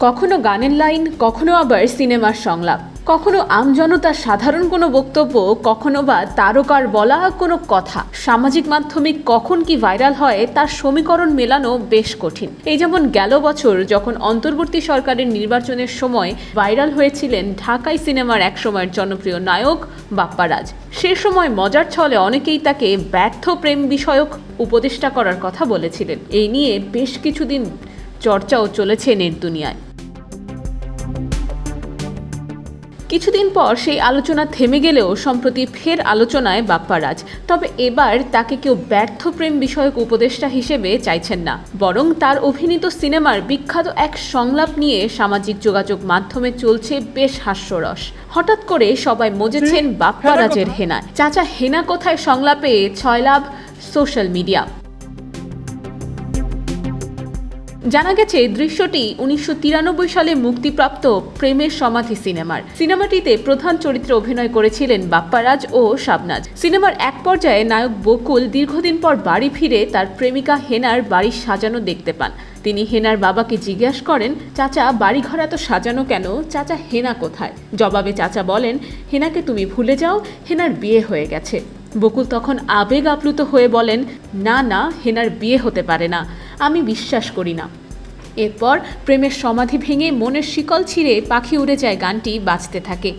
কখনো গানের লাইন, কখনো আবার সিনেমার সংলাপ। কখনো আমজনতার সাধারণ কোনো বক্তব্য, কখনো বা তারকার বলা কোনো কথা। সামাজিক মাধ্যমে কখন কি ভাইরাল হয়, তার সমীকরণ মেলানো বেশ কঠিন। এই যেমন গেল বছর যখন অন্তর্বর্তী সরকারের নির্বাচনের সময় ভাইরাল হয়েছিলেন ঢাকাই সিনেমার এক সময়ের জনপ্রিয় নায়ক বাপ্পারাজ। সে সময় মজার ছলে অনেকেই তাকে ব্যর্থ প্রেম বিষয়ক উপদেষ্টা করার কথা বলেছিলেন। এই নিয়ে বেশ কিছুদিন চর্চাও চলেছে নেট দুনিয়ায়। কিছুদিন পর সেই আলোচনা থেমে গেলেও সম্প্রতি ফের আলোচনায় বাপ্পারাজ তবে এবার তাকে কেউ ব্যর্থ প্রেম বিষয়ক উপদেষ্টা হিসেবে চাইছেন না। বরং তার অভিনীত সিনেমার বিখ্যাত এক সংলাপ নিয়ে সামাজিক যোগাযোগ মাধ্যমে চলছে বেশ হাস্যরস। হঠাৎ করে সবাই মজেছেন বাপ্পারাজের হেনায়। চাচা হেনা কোথায় সংলাপে ছয় লাভ? Social media. জানা গেছে দৃশ্যটি উনিশশো তিরানব্বই সালে মুক্তিপ্রাপ্ত প্রেমের সমাধি সিনেমার। সিনেমাটিতে প্রধান চরিত্রে অভিনয় করেছিলেন বাপ্পারাজ ও শাবনাজ। সিনেমার এক পর্যায়ে নায়ক বকুল দীর্ঘদিন পর বাড়ি ফিরে তার প্রেমিকা হেনার বাড়ি সাজানো দেখতে পান। তিনি হেনার বাবাকে জিজ্ঞাসা করেন, চাচা, বাড়িঘর এত সাজানো কেন? চাচা, হেনা কোথায়? জবাবে চাচা বলেন, হেনাকে তুমি ভুলে যাও, হেনার বিয়ে হয়ে গেছে। বকুল তখন আবেগ আপ্লুত হয়ে বলেন, না না, হেনার বিয়ে হতে পারে না। আমি বিশ্বাস করি না। এরপর প্রেমের সমাধি ভেঙে মনের শিকল ছিঁড়ে পাখি উড়ে যায় গানটি বাঁচতে থাকে।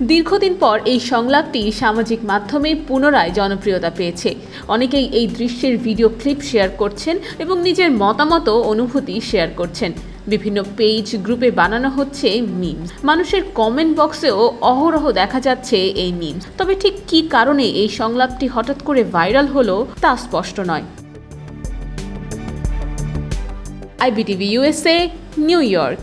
দীর্ঘদিন পর এই সংলাপটি সামাজিক মাধ্যমে পুনরায় জনপ্রিয়তা পেয়েছে। অনেকেই এই দৃশ্যের ভিডিও ক্লিপ শেয়ার করছেন এবং নিজের মতামত অনুভূতি শেয়ার করছেন। বিভিন্ন পেজ গ্রুপে বানানো হচ্ছে মিমস মানুষের কমেন্ট বক্সেও অহরহ দেখা যাচ্ছে এই মিমস তবে ঠিক কি কারণে এই সংলাপটি হঠাৎ করে ভাইরাল হলো, তা স্পষ্ট নয়। IBTV USA new York